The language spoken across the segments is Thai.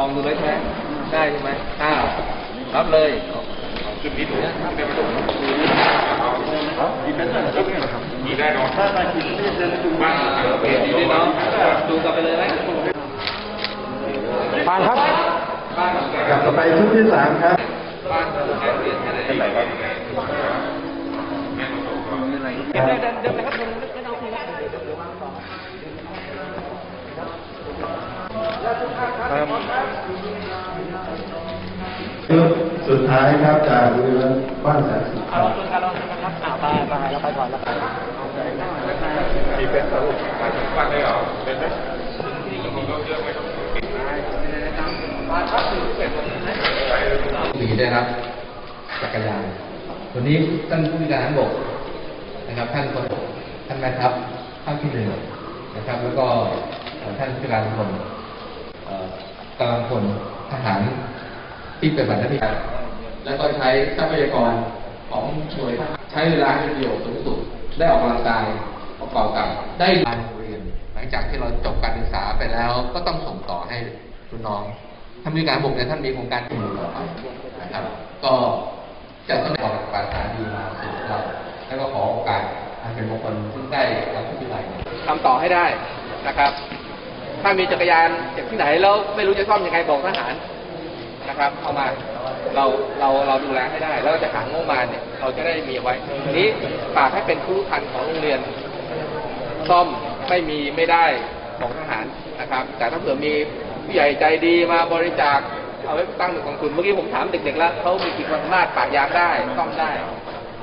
องดูเลยใช่ไหมได้ใช่ไหมอ้าวรับเลยจุดนี้ถูกเป็นประตูมีได้เนาะบ้านโอเคดีด้วยเนาะดูกลับไปเลยไหมผ่านครับบ้านกลับไปชุดที่สามครับบ้านแค่เปลี่ยนแค่ไหนครับเดินเดินเดินไปครับเดินไม่ต้องคุย ครับชุดสุดท้ายครับจากเรือบ้านแสนสุขครับลงกันลงกันครับอ่าไปไปแล้วไปก่อนแล้วไปบ้านได้เหรอเป็นไหมที่ผมก็เยอะไม่ต้องปิดบ้านครับคือเป็นสีได้ครับจักรยานวันนี้ท่านผู้การทหารบกนะครับท่านคนท่านแม่ทัพภาคที่หนึ่งนะครับ แล้วก็ท่านผู้การพลเอ่อ กำลังพลทหารที่ปฏิบัติหน้าที่แล้วก็ใช้ทรัพยากรของหน่วยใช้เวลาให้ประโยชน์สูงสุด ได้ออกกำลังกายประกอบกับได้การโรงเรียน หลังจากที่เราจบการศึกษาไปแล้วก็ต้องส่งต่อให้รุ่นน้องท่านผู้การบกเนี่ยท่านมีโครงการที่มือต่อไปนะครับ ก็จะต้องออกปรารถนาดีมาสู่เราแล้วก็ขอโอกาสอันเป็นมงคลซึ่งได้รับที่วิไลเนี่ยทำต่อให้ได้นะครับ ถ้ามีจักรยานจากที่ไหนแล้วไม่รู้จะซ่อมยังไงบอกทหารนะครับ เอามาเราเราเราดูแลให้ได้ แล้วจะหางบประมาณเนี่ยเราจะได้มีไว้ทีนี้ฝากให้เป็นครูพันของโรงเรียน ซ่อมไม่มีไม่ได้ของทหารนะครับ แต่ถ้าเผื่อมีผู้ใหญ่ใจดีมาบริจาคเอาไว้ตั้งเป็นกองทุนเมื่อกี้ผมถามเด็กๆแล้วเขามีกี่ความสามารถปากยางได้ซ่อมได้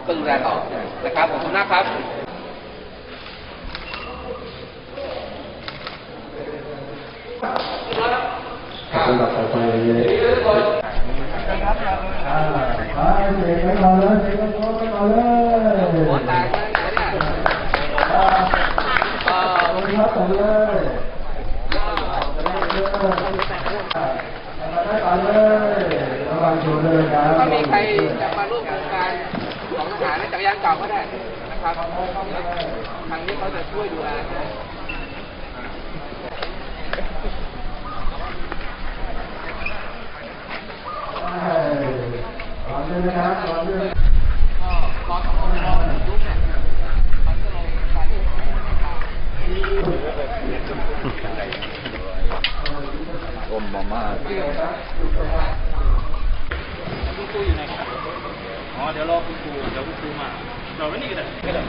ก็ดูแลต่อนะครับขอบคุณนะครับ ลำดับต่อไปอ่าไปเสกไปก่อนเลยเสกไปก่อนเลยหัวแตกเลยเนี่ยครับต่อเลยอ่อเลยระวังชนเลยครับถ้ามีใครจะมาร่วมโครงการของทหารในจักรยานเก่าก็ได้นะครับ ทางนี้เขาจะช่วยดูแลให้ ก่อนเลยนะครับก่อนเลย ก็รอสองคนรอยุ บเนี่ยมันก็เลยกาคุณครูอยู่ไหนครับ อ๋อ เดี๋ยวรอคุณครู เดี๋ยวคุณครูมา เราไม่นี่ก็ได้ก็ได้